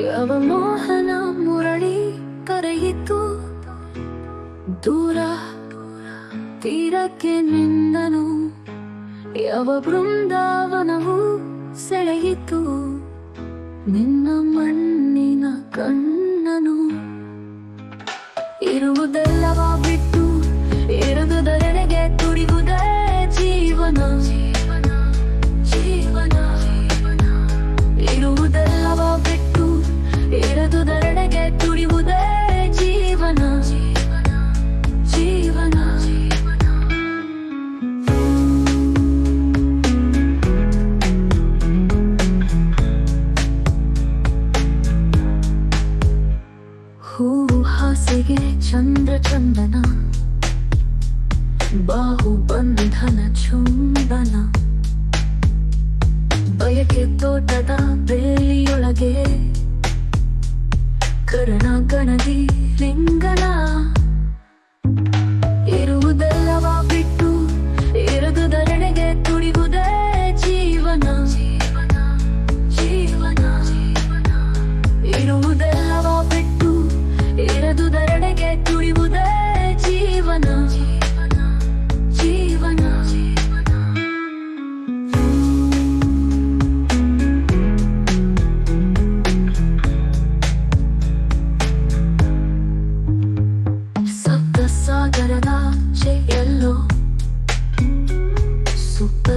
ವ್ಯವಮೋಹನ ಮುರಳಿ ಕರೆಯಿತು. ದೂರ ತೀರಕ್ಕೆ ನಿಂದನು. ಯಾವ ಬೃಂದಾವನವು ಸೆಳೆಯಿತು. ನಿನ್ನ ಮಣ್ಣಿನ ಕಣ್ಣನು. ಇರುವುದೇ ಹಾಸಿಗೆ ಚಂದ್ರ ಚಂದನ ಬಾಹು ಬಂಧನ ಚುಂಬನ ಬಯಕೆ ತೋಟದ ಬೇಲಿಯೊಳಗೆ ಕರಣ ಗಣದಿ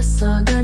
ಸುಪ್ತ ಸಾಗರ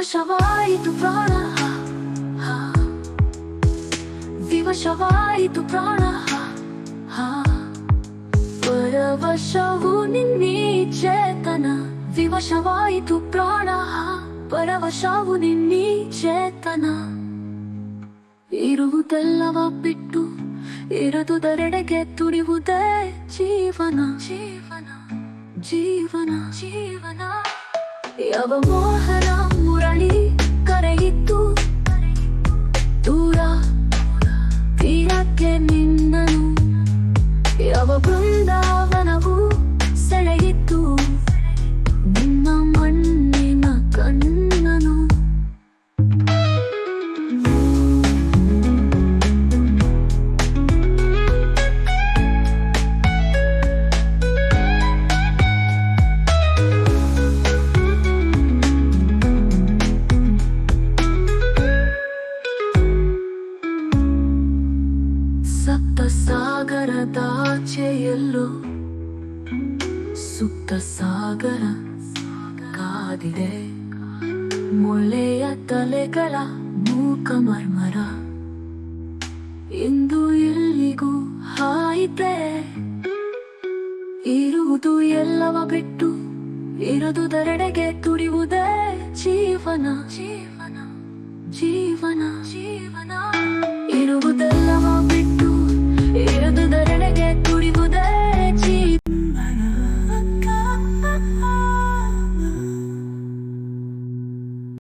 ವಿವಶವಾಯಿತು ಪ್ರಾಣ. ವಿವಶವಾಯಿತು ಪ್ರಾಣ. ಪರವಶವು ನಿನ್ನೆ ಚೇತನ ವಿವಶವಾಯಿತು ಪ್ರಾಣ. ಪರವಶವು ನಿನ್ನೆ ಚೇತನ. ಇರುವುದೆಲ್ಲವ ಬಿಟ್ಟು ಇರದುದರೆಡೆಗೆ ತುಡಿಯುವುದೇ ಜೀವನ. ಜೀವನ. ಜೀವನ. ಜೀವನ. ಯಾವ ಮೋಹನ ತೀರಕ್ಕೆ ಸಾಗರದಾಚೆಯಲ್ಲೋ ಸುತ್ತ ಸಾಗರ ಕಾದಿದೆ. ಮೊಳೆಯ ತಲೆಗಳ ಮೂಕ ಮರ್ಮರ. ಎಂದು ಎಲ್ಲಿಗೂ ಹಾಯಿತೆ? ಇರುವುದು ಎಲ್ಲವ ಬಿಟ್ಟು ಇರದುದರೆಡೆಗೆ ತುಡಿಯುವುದೇ ಜೀವನ. ಜೀವನ. ಜೀವನ. ಜೀವನ.